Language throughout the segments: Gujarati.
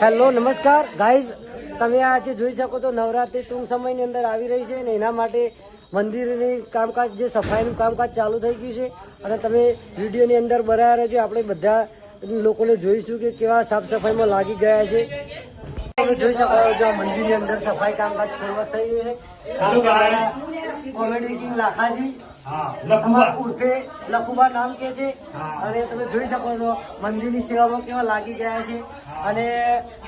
હેલો, નમસ્કાર. ગાઈઝ તમે આજે જોઈ શકો તો નવરાત્રી ટૂંક સમયની અંદર આવી રહી છે અને એના માટે મંદિરની કામકાજ જે સફાઈનું કામકાજ ચાલુ થઈ ગયું છે અને તમે વિડીયોની અંદર બનાવ્યા રહેજો આપણે બધા લોકોને જોઈશું કે કેવા સાફ સફાઈમાં લાગી ગયા છે. જોઈ શકો મંદિરની અંદર સફાઈ કામકાજ શરૂઆત થઈ ગયું છે. લાખાજી. લખુબા નામ કે છે. અને તમે જોઈ શકો છો મંદિરની સેવામાં કેવા લાગી ગયા છે. અને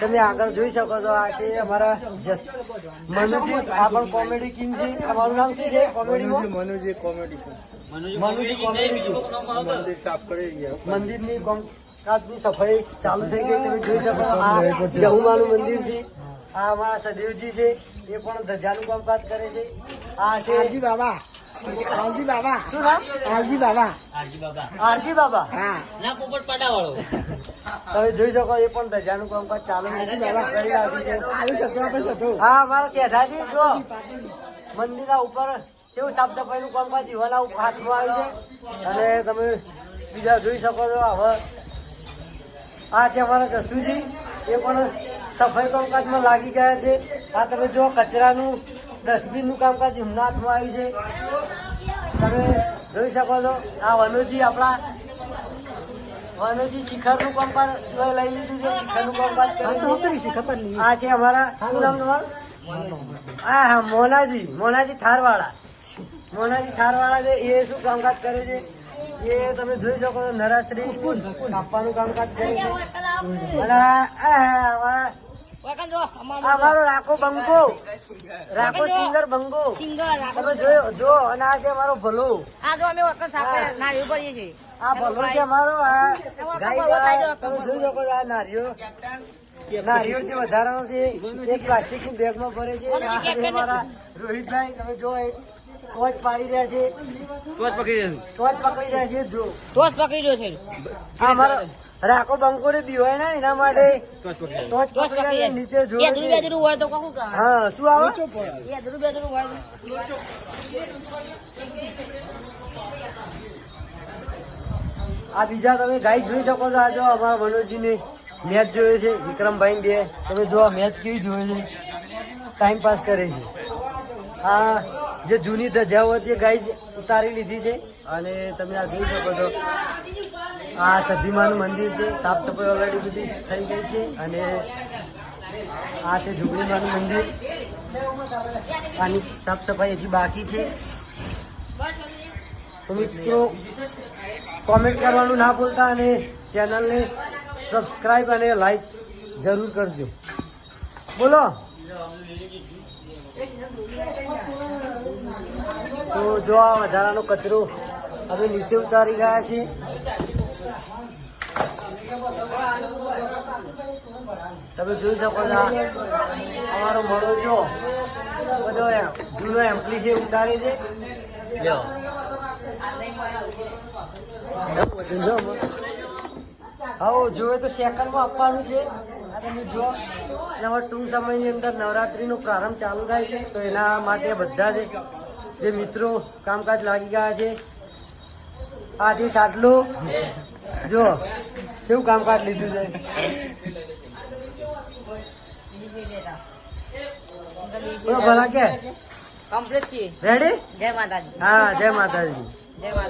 તમે આગળ જોઈ શકો છો આ છે અમારા જસ મનુજી આ પણ કોમેડી કિંગ છે. અમારું નામ શું છે? કોમેડીમાં મનુજી કોમેડી મનુજી કોમેડી મંદિર સાફ કરી ગયા. મંદિરની કામકાજની સફાઈ ચાલુ થઈ ગઈ. તમે જોઈ શકો છો. આ જહુમાનું મંદિર છે. આ અમારા સદેવજી છે. એ પણ ધજાનું કામકાજ કરે છે. આ છે બાબા. આરજી બાબા. શું નામ? આરજી બાબા. આરજી બાબા. હા. તમે જોઈ શકો એ પણ ધજાનું કામકાજ ચાલુ કરી છે. શકો હા મારા શેઠાજી જો. મંદિરના ઉપર કેવું સાફ સફાઈ નું કામકાજ જીવાના હાથમાં આવ્યું છે. અને તમે બીજા જોઈ શકો છો હવે આ છે અમારા કશુજી એ પણ સફાઈ કામકાજમાં લાગી ગયા છે. આ તમે જો કચરાનું ડસ્ટબિનનું કામકાજ એમના હાથમાં આવ્યું છે. તમે જોઈ શકો છો આ વનુજી આપણા વનુજી શિખરનું કામકાજ લઈ લીધું છે શિખરનું કામકાજ કરે આ છે અમારા શું નામ તમારું હા હા મોનાજી મોનાજી થારવાળા મોનાજી થારવાળા છે એ શું કામકાજ કરે છે? એ તમે જોઈ શકો છો નરાશ્રી કાપવાનું કામકાજ કરે છે. અને અમારા આ અમારો રાખો બંગો. રાખો સિંગર બંગો. તમે જોયો જો અને આ છે અમારો ભલો. આ જો અમે વખત સાથે નારિયેળ ભરીએ છીએ. આ ભલો છે અમારો આ ગાય તમે જોઈ શકો આ નારિયો નારિયો જે વધારાનો છે એક પ્લાસ્ટિકની બેગમાં ભરે છે અમારા રોહિતભાઈ તમે જો ટોચ પાડી રહ્યા છે. ટોચ પકડી રહ્યા છે. જો. ટોચ પકડી રહ્યો છે. આ અમારો રાખો બી બીવાય ને એના માટે ટોચ નીચે જો હોય તો હા શું આવે? હોય આ બીજા તમે ગાય જોઈ શકો છો આ જો અમારા મનોજજી ને મેચ જોયો છે વિક્રમભાઈ બે. તમે જો મેચ કેવી જોયો છે. ટાઈમ પાસ કરે છે. આ જે જૂની ધજાઓ હતી એ ગાય ઉતારી લીધી છે. અને તમે આ જોઈ શકો છો આ સધીમાનું મંદિર છે. સાફ સફાઈ ઓલરેડી બધી થઈ ગઈ છે અને આ છે ઝુંપડીમાનું મંદિર. આની સાફ સફાઈ હજી બાકી છે. તો મિત્રો કોમેન્ટ કરવાનું ના ભૂલતા અને ચેનલને સબસ્ક્રાઈબ અને લાઈક જરૂર કરજો. બોલો. તો જો આ વધારાનો કચરો અમે નીચે ઉતારી ગયા છે. તમે જોઈ શકો અમારો મળો જો. બધો જૂનો છે ઉતારે છે. લ્યો. હા જોવે તો સેકન્ડમાં આપવાનું છે. તમે અને હવે ટૂંક સમયની અંદર નવરાત્રીનો પ્રારંભ ચાલુ થાય છે. તો એના માટે બધા જ, જે મિત્રો કામકાજ લાગી ગયા છે. આજે સાટલું. જો. કેવું કામકાજ લીધું છે? બોલો ભલા કે? કમ્પ્લીટ છીએ રેડી જય માતાજી. હા જય માતાજી. જય માતા